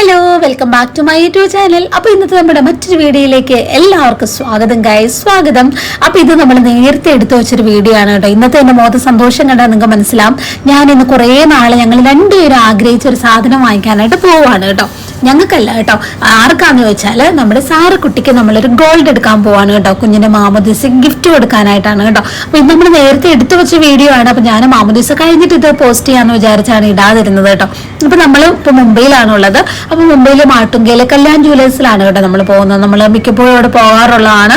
Hello welcome back to my YouTube channel അപ്പൊ ഇന്നത്തെ നമ്മുടെ മറ്റൊരു വീഡിയോയിലേക്ക് എല്ലാവർക്കും സ്വാഗതം ഗായ സ്വാഗതം. അപ്പൊ ഇത് നമ്മൾ നേരത്തെ എടുത്തു വെച്ചൊരു വീഡിയോ ആണ് കേട്ടോ. ഇന്നത്തെ എന്റെ മോദ സന്തോഷം കണ്ടാൽ നിങ്ങൾക്ക് മനസ്സിലാവും. ഞാൻ ഇന്ന് കുറേ നാളെ ഞങ്ങൾ രണ്ടുപേരും ആഗ്രഹിച്ച ഒരു സാധനം വാങ്ങിക്കാനായിട്ട് പോവാണ് കേട്ടോ. ഞങ്ങൾക്കല്ല കേട്ടോ. ആർക്കാന്ന് വെച്ചാൽ നമ്മുടെ സാറ് കുട്ടിക്ക് നമ്മളൊരു ഗോൾഡ് എടുക്കാൻ പോവാണ് കേട്ടോ. കുഞ്ഞിന്റെ മാമോദീസ ഗിഫ്റ്റ് കൊടുക്കാനായിട്ടാണ് കേട്ടോ. അപ്പൊ ഇത് നമ്മൾ നേരത്തെ എടുത്തു വെച്ച വീഡിയോ ആണ്. അപ്പൊ ഞാൻ മാമോദീസ കഴിഞ്ഞിട്ട് ഇത് പോസ്റ്റ് ചെയ്യാന്ന് വിചാരിച്ചാണ് ഇടാതിരുന്നത് കേട്ടോ. അപ്പൊ നമ്മൾ ഇപ്പൊ മുംബൈയിലാണ് ഉള്ളത് അപ്പൊ മുംബൈയിലെ മാട്ടുങ്കയിലെ കല്യാൺ ജുവലേഴ്സിലാണ് കേട്ടോ നമ്മൾ പോകുന്നത്. നമ്മൾ മിക്കപ്പോഴും അവിടെ പോകാറുള്ളതാണ്.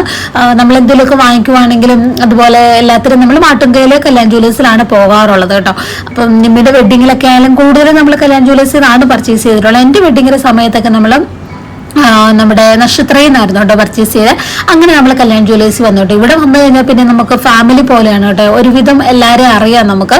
നമ്മൾ എന്തെങ്കിലുമൊക്കെ വാങ്ങിക്കുവാണെങ്കിലും അതുപോലെ എല്ലാത്തിനും നമ്മൾ മാട്ടുങ്കയിലെ കല്യാൺ ജുവലേഴ്സിലാണ് പോകാറുള്ളത് കേട്ടോ. അപ്പം നിമ്മിയുടെ വെഡിങ്ങിലൊക്കെ ആയാലും കൂടുതലും നമ്മൾ കല്യാൺ ജുവലേഴ്സിലാണ് പർച്ചേസ് ചെയ്തിട്ടുള്ളത്. എന്റെ വെഡിങ്ങിന്റെ സമയത്തൊക്കെ നമ്മൾ നമ്മുടെ നക്ഷത്രയിൽ നിന്നായിരുന്നു കേട്ടോ പർച്ചേസ് ചെയ്ത് അങ്ങനെ നമ്മൾ കല്യാൺ ജ്വല്ലേഴ്സ് കേട്ടോ ഇവിടെ വന്നു കഴിഞ്ഞാൽ പിന്നെ നമുക്ക് ഫാമിലി പോലെയാണ് കേട്ടോ. ഒരുവിധം എല്ലാവരെയും അറിയാം നമുക്ക്.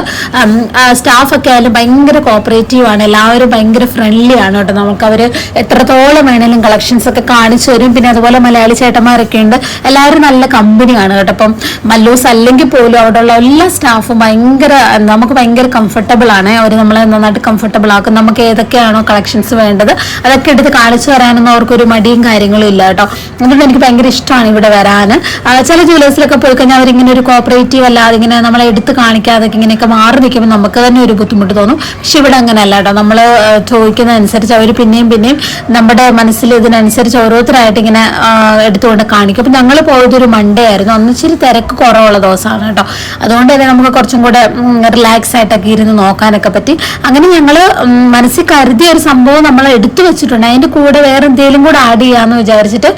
സ്റ്റാഫൊക്കെ ആയാലും ഭയങ്കര കോപ്പറേറ്റീവ് ആണ്. എല്ലാവരും ഭയങ്കര ഫ്രണ്ട്ലി ആണ് കേട്ടോ. നമുക്ക് അവർ എത്രത്തോളം വേണേലും കളക്ഷൻസ് ഒക്കെ കാണിച്ചു തരും. പിന്നെ അതുപോലെ മലയാളി ചേട്ടന്മാരൊക്കെ ഉണ്ട്. എല്ലാവരും നല്ല കമ്പനിയാണ് കേട്ടോ. അപ്പം മല്ലൂസ് അല്ലെങ്കിൽ പോലും അവിടെയുള്ള എല്ലാ സ്റ്റാഫും ഭയങ്കര നമുക്ക് ഭയങ്കര കംഫർട്ടബിൾ ആണ്. അവർ നമ്മളെ നന്നായിട്ട് കംഫർട്ടബിൾ ആക്കും. നമുക്ക് ഏതൊക്കെയാണോ കളക്ഷൻസ് വേണ്ടത് അതൊക്കെ എടുത്ത് കാണിച്ചു തരാനൊന്നും അവർക്കൊരു മടിയും കാര്യങ്ങളും ഇല്ല കേട്ടോ. അതുകൊണ്ട് എനിക്ക് ഭയങ്കര ഇഷ്ടമാണ് ഇവിടെ വരാൻ. ചില ജ്വല്ലേഴ്സിലൊക്കെ പോയി കഴിഞ്ഞാൽ അവരിങ്ങനെ ഒരു കോപ്പറേറ്റീവ് അല്ലാതെ ഇങ്ങനെ നമ്മളെ എടുത്ത് കാണിക്കാതെ ഇങ്ങനെയൊക്കെ മാറി നിൽക്കുമ്പോൾ നമുക്ക് തന്നെ ഒരു ബുദ്ധിമുട്ട് തോന്നും. പക്ഷെ ഇവിടെ അങ്ങനെയല്ല കേട്ടോ. നമ്മൾ ചോദിക്കുന്നതനുസരിച്ച് അവർ പിന്നെയും പിന്നെയും നമ്മുടെ മനസ്സിൽ ഇതിനനുസരിച്ച് ഓരോരുത്തരായിട്ട് ഇങ്ങനെ എടുത്തുകൊണ്ട് കാണിക്കും. അപ്പം ഞങ്ങൾ പോയത് ഒരു മൺഡേ ആയിരുന്നു. അന്ന് ഇച്ചിരി തിരക്ക് കുറവുള്ള ദിവസമാണ് കേട്ടോ. അതുകൊണ്ട് തന്നെ നമുക്ക് കുറച്ചും കൂടെ റിലാക്സ് ആയിട്ടൊക്കെ ഇരുന്ന് നോക്കാനൊക്കെ പറ്റി. അങ്ങനെ ഞങ്ങൾ മനസ്സിൽ കരുതിയ ഒരു സംഭവം നമ്മൾ എടുത്തു വെച്ചിട്ടുണ്ട്. അതിന്റെ കൂടെ വേറെ എന്തെങ്കിലും കൂടെ ആഡ് ചെയ്യാന്ന് വിചാരിച്ചിട്ട്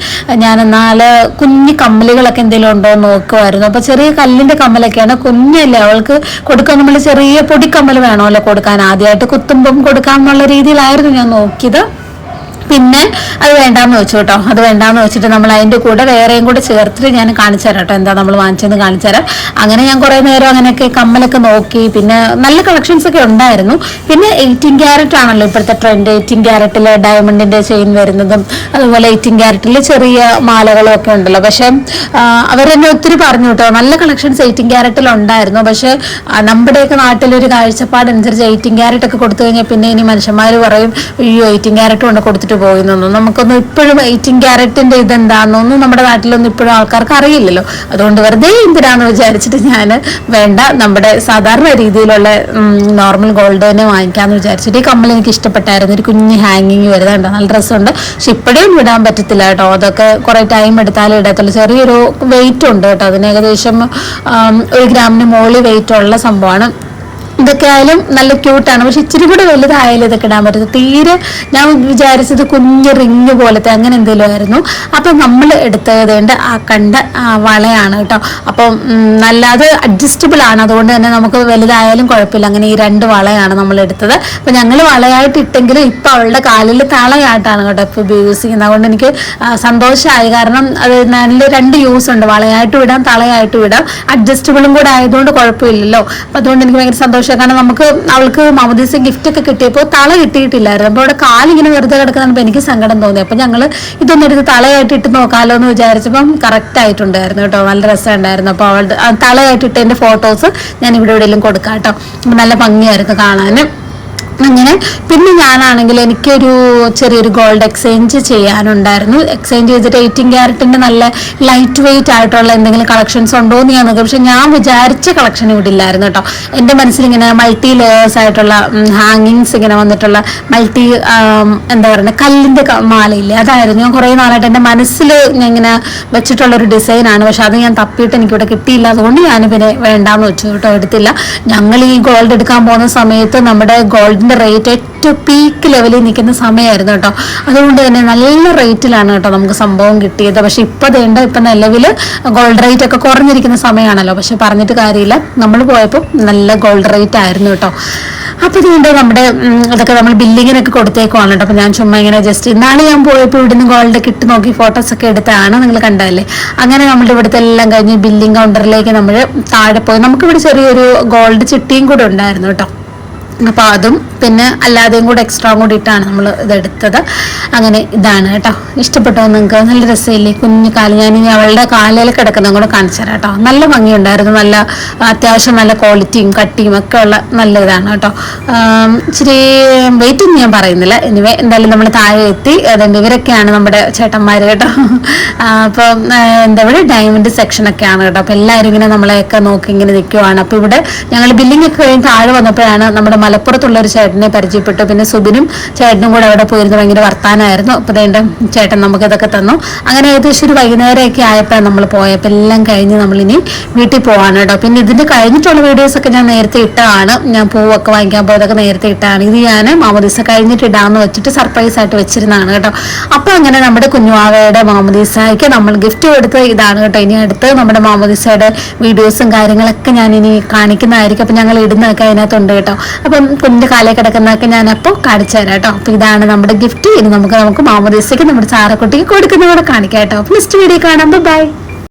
ഞാൻ എന്നാൽ കുഞ്ഞു കമ്മലുകളൊക്കെ എന്തെങ്കിലും ഉണ്ടോ എന്ന് നോക്കുമായിരുന്നു അപ്പൊ ചെറിയ കല്ലിന്റെ കമ്മലൊക്കെയാണ് കുഞ്ഞല്ലേ അവൾക്ക് കൊടുക്കാൻ നമ്മൾ ചെറിയ പൊടിക്കമ്മൽ വേണമല്ലോ കൊടുക്കാൻ. ആദ്യമായിട്ട് കുത്തുമ്പം കൊടുക്കാന്നുള്ള രീതിയിലായിരുന്നു ഞാൻ നോക്കിയത്. പിന്നെ അത് വേണ്ടാന്ന് വെച്ചു കേട്ടോ. അത് വേണ്ടാന്ന് വെച്ചിട്ട് നമ്മൾ അതിന്റെ കൂടെ വേറെയും കൂടെ ചേർത്തിട്ട് ഞാൻ കാണിച്ചു തരാം കേട്ടോ. എന്താ നമ്മൾ വാങ്ങിച്ചെന്ന് കാണിച്ചു തരാം. അങ്ങനെ ഞാൻ കുറെ നേരം അങ്ങനെയൊക്കെ കമ്മലൊക്കെ നോക്കി പിന്നെ നല്ല കളക്ഷൻസ് ഒക്കെ ഉണ്ടായിരുന്നു. പിന്നെ എയ്റ്റീൻ ക്യാരറ്റ് ആണല്ലോ ഇപ്പോഴത്തെ ട്രെൻഡ് എയ്റ്റീൻ ക്യാരറ്റിലെ ഡയമണ്ടിന്റെ ചെയിൻ വരുന്നതും അതുപോലെ എയ്റ്റീൻ ക്യാരറ്റിൽ ചെറിയ മാലകളും ഒക്കെ ഉണ്ടല്ലോ. പക്ഷെ അവരെന്നെ ഒത്തിരി പറഞ്ഞു കേട്ടോ. നല്ല കളക്ഷൻസ് എയ്റ്റീൻ ക്യാരറ്റിൽ ഉണ്ടായിരുന്നു. പക്ഷെ നമ്മുടെയൊക്കെ നാട്ടിലൊരു കാഴ്ചപ്പാടനുസരിച്ച് എയ്റ്റീൻ ക്യാരറ്റ് ഒക്കെ കൊടുത്തു കഴിഞ്ഞാൽ പിന്നെ ഇനി മനുഷ്യന്മാർ പറയും അയ്യോ എയ്റ്റീൻ ക്യാരറ്റ് കൊണ്ട് കൊടുത്തിട്ട് പോയി എന്നൊന്നും നമുക്കൊന്നും ഇപ്പോഴും എയ്റ്റീൻ ക്യാരറ്റിന്റെ ഇതെന്താണെന്നൊന്നും നമ്മുടെ നാട്ടിലൊന്നും ഇപ്പോഴും ആൾക്കാർക്ക് അറിയില്ലല്ലോ. അതുകൊണ്ട് വെറുതെ എന്തിനാന്ന് വിചാരിച്ചിട്ട് ഞാൻ വേണ്ട നമ്മുടെ സാധാരണ രീതിയിലുള്ള നോർമൽ ഗോൾഡ് തന്നെ വാങ്ങിക്കാന്ന് വിചാരിച്ചിട്ട് ഈ കമ്മൽ എനിക്ക് ഇഷ്ടപ്പെട്ടായിരുന്നു. ഒരു കുഞ്ഞ് ഹാങ്ങിങ് വരുന്നുണ്ട് നല്ല ഡ്രസ്സുണ്ട് പക്ഷെ ഇപ്പോഴും വിടാൻ പറ്റത്തില്ല കേട്ടോ. അതൊക്കെ കുറെ ടൈം എടുത്താലേ ഇടത്തുള്ളൂ. ചെറിയൊരു വെയിറ്റ് ഉണ്ട് കേട്ടോ. അതിന് ഏകദേശം ഒരു ഗ്രാമിന് മുകളിൽ വെയിറ്റ് ഉള്ള സംഭവമാണ്. ഇതൊക്കെ ആയാലും നല്ല ക്യൂട്ടാണ് പക്ഷെ ഇച്ചിരി കൂടെ വലുതായാലും ഇതൊക്കെ ഇടാൻ പറ്റും തീരെ ഞാൻ വിചാരിച്ചത് കുഞ്ഞ് റിങ് പോലത്തെ അങ്ങനെ എന്തെങ്കിലും ആയിരുന്നു. അപ്പം നമ്മൾ എടുത്തതേണ്ട ആ കണ്ട വളയാണ് കേട്ടോ. അപ്പം നല്ല അത് അഡ്ജസ്റ്റബിൾ ആണ്. അതുകൊണ്ട് തന്നെ നമുക്ക് വലുതായാലും കുഴപ്പമില്ല. അങ്ങനെ ഈ രണ്ട് വളയാണ് നമ്മൾ എടുത്തത്. അപ്പം ഞങ്ങൾ വളയായിട്ട് ഇട്ടെങ്കിലും ഇപ്പം അവളുടെ കാലിൽ തളയായിട്ടാണ് കേട്ടോ ഇപ്പൊ യൂസ് ചെയ്യുന്നത്. അതുകൊണ്ട് എനിക്ക് സന്തോഷമായി. കാരണം അത് നല്ല രണ്ട് യൂസ് ഉണ്ട്. വളയായിട്ട് ഇടാം തളയായിട്ടും ഇടാം. അഡ്ജസ്റ്റബിളും കൂടെ ആയതുകൊണ്ട് കുഴപ്പമില്ലല്ലോ. അപ്പം അതുകൊണ്ട് എനിക്ക് ഭയങ്കര സന്തോഷം കാരണം നമുക്ക് അവൾക്ക് മാമോദീസ ഗിഫ്റ്റ് ഒക്കെ കിട്ടിയപ്പോൾ തള കിട്ടിയിട്ടില്ലായിരുന്നു. അപ്പോൾ അവിടെ കാലിങ്ങനെ വെറുതെ കിടക്കുന്നപ്പോൾ എനിക്ക് സങ്കടം തോന്നി അപ്പം ഞങ്ങൾ ഇതൊന്നും എടുത്ത് തളയായിട്ട് ഇട്ട് നോക്കാമല്ലോ എന്ന് വിചാരിച്ചപ്പം കറക്റ്റ് ആയിട്ടുണ്ടായിരുന്നു കേട്ടോ. നല്ല രസമുണ്ടായിരുന്നു. അപ്പോൾ അവളുടെ തളയായിട്ട് ഇട്ടതിന്റെ ഫോട്ടോസ് ഞാൻ ഇവിടെ എവിടെയെങ്കിലും കൊടുക്കാം കേട്ടോ. നല്ല ഭംഗിയായിരുന്നു കാണാൻ അങ്ങനെ. പിന്നെ ഞാനാണെങ്കിൽ എനിക്കൊരു ചെറിയൊരു ഗോൾഡ് എക്സ്ചേഞ്ച് ചെയ്യാനുണ്ടായിരുന്നു. എക്സ്ചേഞ്ച് ചെയ്തിട്ട് എയ്റ്റീൻ ക്യാരറ്റിന്റെ നല്ല ലൈറ്റ് വെയിറ്റ് ആയിട്ടുള്ള എന്തെങ്കിലും കളക്ഷൻസ് ഉണ്ടോ എന്ന് ഞാൻ നോക്കി. പക്ഷെ ഞാൻ വിചാരിച്ച കളക്ഷൻ ഇവിടെ ഇല്ലായിരുന്നു കേട്ടോ. എന്റെ മനസ്സിൽ ഇങ്ങനെ മൾട്ടി ലെയേഴ്സ് ആയിട്ടുള്ള ഹാങ്ങിങ്സ് ഇങ്ങനെ വന്നിട്ടുള്ള മൾട്ടി എന്താ പറയുക കല്ലിന്റെ ക- മാലയില്ലേ? അതായിരുന്നു ഞാൻ കുറേ നാളായിട്ട് എന്റെ മനസ്സിൽ ഞാൻ ഇങ്ങനെ വെച്ചിട്ടുള്ള ഒരു ഡിസൈനാണ് പക്ഷെ അത് ഞാൻ തപ്പിയിട്ട് എനിക്കിവിടെ കിട്ടിയില്ല. അതുകൊണ്ട് ഞാൻ പിന്നെ വേണ്ടാന്ന് വെച്ചു കേട്ടോ എടുത്തില്ല. ഞങ്ങൾ ഈ ഗോൾഡ് എടുക്കാൻ പോകുന്ന സമയത്ത് നമ്മുടെ ഗോൾഡിന്റെ റേറ്റ് ഏറ്റവും പീക്ക് ലെവലിൽ നിൽക്കുന്ന സമയമായിരുന്നു കേട്ടോ. അതുകൊണ്ട് തന്നെ നല്ല റേറ്റിലാണ് കേട്ടോ നമുക്ക് സംഭവം കിട്ടിയത്. പക്ഷെ ഇപ്പോൾ വേണ്ട ഇപ്പം നിലവിൽ ഗോൾഡ് റേറ്റ് ഒക്കെ കുറഞ്ഞിരിക്കുന്ന സമയമാണല്ലോ. പക്ഷെ പറഞ്ഞിട്ട് കാര്യമില്ല. നമ്മൾ പോയപ്പോൾ നല്ല ഗോൾഡ് റേറ്റ് ആയിരുന്നു കേട്ടോ. അപ്പോൾ ഇതുകൊണ്ട് നമ്മുടെ അതൊക്കെ നമ്മൾ ബില്ലിങ്ങിനൊക്കെ കൊടുത്തേക്കുവാണ് കേട്ടോ. അപ്പോൾ ഞാൻ ചുമ്മാ ഇങ്ങനെ ജസ്റ്റ് ഇന്നാണ് ഞാൻ പോയപ്പോൾ ഇവിടുന്ന് ഗോൾഡ് കിട്ടി നോക്കി ഫോട്ടോസ് ഒക്കെ എടുത്താണ് നിങ്ങൾ കണ്ടതല്ലേ? അങ്ങനെ നമ്മുടെ ഇവിടുത്തെ എല്ലാം കഴിഞ്ഞ് ബില്ലിംഗ് കൗണ്ടറിലേക്ക് നമ്മൾ താഴെ പോയി. നമുക്കിവിടെ ചെറിയൊരു ഗോൾഡ് ചിട്ടിയും കൂടെ ഉണ്ടായിരുന്നു കേട്ടോ. അപ്പോൾ അതും പിന്നെ അല്ലാതെയും കൂടെ എക്സ്ട്രാ കൂടി ഇട്ടാണ് നമ്മൾ ഇതെടുത്തത്. അങ്ങനെ ഇതാണ് കേട്ടോ. ഇഷ്ടപ്പെട്ടോ നിങ്ങൾക്ക്? നല്ല രസമില്ലേ? കുഞ്ഞു കാൽ. ഞാൻ ഇനി അവളുടെ കാലിൽ കിടക്കുന്ന കൂടെ കാണിച്ചു തരാം കേട്ടോ. നല്ല ഭംഗിയുണ്ടായിരുന്നു. നല്ല അത്യാവശ്യം നല്ല ക്വാളിറ്റിയും കട്ടിയും ഒക്കെ ഉള്ള നല്ല ഇതാണ് കേട്ടോ ഇച്ചിരി വെയിറ്റിംഗ് ഞാൻ പറയുന്നില്ല. എനിവേ എന്തായാലും നമ്മൾ താഴെ എത്തി. അതുകൊണ്ട് ഇവരൊക്കെയാണ് നമ്മുടെ ചേട്ടന്മാർ കേട്ടോ. അപ്പോൾ എന്താ പറയുക ഡയമണ്ട് സെക്ഷനൊക്കെയാണ് കേട്ടോ. അപ്പം എല്ലാവരും ഇങ്ങനെ നമ്മളെയൊക്കെ നോക്കി ഇങ്ങനെ നിൽക്കുവാണ്. അപ്പോൾ ഇവിടെ ഞങ്ങൾ ബില്ലിംഗ് ഒക്കെ കഴിഞ്ഞ് താഴെ വന്നപ്പോഴാണ് നമ്മുടെ മലപ്പുറത്തുള്ള ഒരു ചേട്ടനെ പരിചയപ്പെട്ടു. പിന്നെ സുബിനും ചേട്ടനും കൂടെ അവിടെ പോയിരുന്ന് ഭയങ്കര വർത്താനമായിരുന്നു അപ്പോൾ എന്റെ ചേട്ടൻ നമുക്ക് ഇതൊക്കെ തന്നു. അങ്ങനെ ഏകദേശം ഒരു വൈകുന്നേരമൊക്കെ ആയപ്പോൾ നമ്മൾ പോയപ്പോൾ എല്ലാം കഴിഞ്ഞ് നമ്മളിനി വീട്ടിൽ പോവാണ് കേട്ടോ. പിന്നെ ഇതിന്റെ കഴിഞ്ഞിട്ടുള്ള വീഡിയോസ് ഒക്കെ ഞാൻ നേരത്തെ ഇട്ടതാണ്. ഞാൻ പൂവൊക്കെ വാങ്ങിക്കാൻ പോയതൊക്കെ നേരത്തെ ഇട്ടതാണ് ഇത് ഞാൻ മാമദീസ കഴിഞ്ഞിട്ട് ഇടാന്ന് വെച്ചിട്ട് സർപ്രൈസ് ആയിട്ട് വെച്ചിരുന്നതാണ് കേട്ടോ. അപ്പോൾ അങ്ങനെ നമ്മുടെ കുഞ്ഞുവാവയുടെ മാമോദീസയ്ക്ക് നമ്മൾ ഗിഫ്റ്റ് കൊടുത്ത ഇതാണ് കേട്ടോ. ഇനി അടുത്ത് നമ്മുടെ മാമദീസയുടെ വീഡിയോസും കാര്യങ്ങളൊക്കെ ഞാൻ ഇനി കാണിക്കുന്നതായിരിക്കും. അപ്പം ഞങ്ങൾ ഇടുന്നതൊക്കെ അതിനകത്തുണ്ട് കേട്ടോ. അപ്പം കുഞ്ഞിന്റെ കാലേ കിടക്കുന്നതൊക്കെ ഞാൻ അപ്പോൾ കാണിച്ചു തരാം കേട്ടോ. അപ്പോൾ ഇതാണ് നമ്മുടെ ഗിഫ്റ്റ് ഇനി നമുക്ക് നമുക്ക് മാമോദീസയ്ക്ക് നമ്മുടെ ചാറക്കുട്ടിക്ക് കൊടുക്കുന്നതോടെ കാണിക്കാം കേട്ടോ. നെക്സ്റ്റ് വീഡിയോ കാണാം. ബൈ